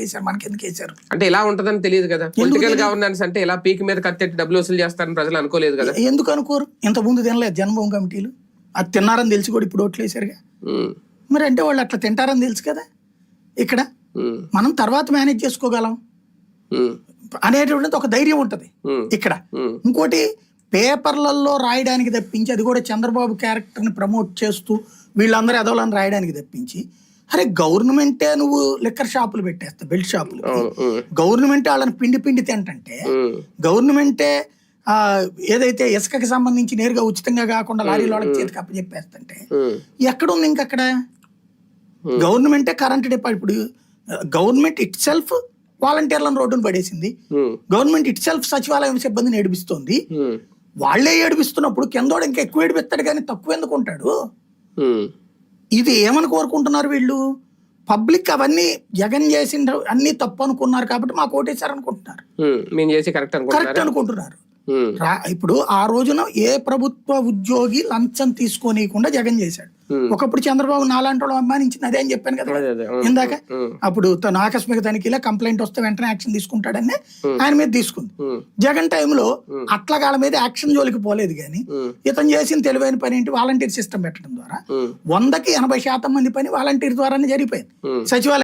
వేశారు మనకి ఎందుకు వేశారు అంటే ఇలా ఉంటదని తెలియదు కదా. పొలిటికల్ గవర్నెన్స్ అంటే ఇలా పీక్ మీద కత్తెట్టి డబ్బులు వసూలు చేస్తారని ప్రజలు అనుకోలేదు కదా. ఎందుకు అనుకోరు? ఇంత ముందు తినలేదు జన్మభూమి కమిటీలు. అది తిన్నారని తెలిసి కూడా ఇప్పుడు ఓట్లు వేశారుగా ఉమ్, మరి అంటే వాళ్ళు అట్లా తింటారని తెలుసు కదా. ఇక్కడ మనం తర్వాత మేనేజ్ చేసుకోగలం. అనేటువంటిది ఒక ధైర్యం ఉంటుంది. ఇక్కడ. ఇంకోటి పేపర్లలో రాయడానికి తప్పించి అది కూడా చంద్రబాబు క్యారెక్టర్ని ప్రమోట్ చేస్తూ వీళ్ళందరూ ఎదవలని రాయడానికి తప్పించి అరే గవర్నమెంటే నువ్వు లిక్కర్ షాపులు పెట్టేస్తా బెల్ట్ షాపులు. గవర్నమెంట్ వాళ్ళని పిండి పిండి తింటంటే గవర్నమెంటే ఆ, ఏదైతే ఇసుకకి సంబంధించి నేరుగా ఉచితంగా కాకుండా లారీల వాళ్ళకి చేతికి అప్పచెప్పేస్తుంటే ఉమ్, ఎక్కడుంది ఇంకక్కడ గవర్నమెంటే కరెంట్ డిపార్ట్ ఇప్పుడు గవర్నమెంట్ ఇట్ సెల్ఫ్ వాలంటీర్లను రోడ్డును పడేసింది. గవర్నమెంట్ ఇట్ సెల్ఫ్ సచివాలయం సిబ్బందిని ఏడిపిస్తోంది. వాళ్ళే ఏడిపిస్తున్నప్పుడు కిందోడు ఇంకా ఎక్కువ ఏడిపిస్తాడు కానీ తక్కువ ఎందుకు ఉంటాడు? ఉమ్, ఇది ఏమని కోరుకుంటున్నారు వీళ్ళు? పబ్లిక్ అవన్నీ జగన్ చేసిన అన్ని తప్పు అనుకున్నారు కాబట్టి మాకు ఓటేశారు అనుకుంటున్నారు మేము చేసి కరెక్ట్ అనుకుంటున్నారా? కరెక్ట్ ఇప్పుడు ఆ రోజున ఏ ప్రభుత్వ ఉద్యోగి లంచం తీసుకోనీయకుండా జగన్ చేశాడు. ఒకప్పుడు చంద్రబాబు నాలాంటి వాళ్ళు అభిమానించింది అదే అని చెప్పాను కదా. ఇందాక అప్పుడు తన ఆకస్మిక తనిఖీలో కంప్లైంట్ వస్తే వెంటనే యాక్షన్ తీసుకుంటాడని ఆయన మీద తీసుకుంది. జగన్ టైంలో అట్ల కాళ్ళ మీద యాక్షన్ జోలికి పోలేదు కానీ ఇతను చేసిన తెలివైన పని ఏంటి? వాలంటీర్ సిస్టమ్ పెట్టడం ద్వారా వందకి ఎనభై శాతం మంది పని వాలంటీర్ ద్వారానే జరిగిపోయింది. సచివాలయం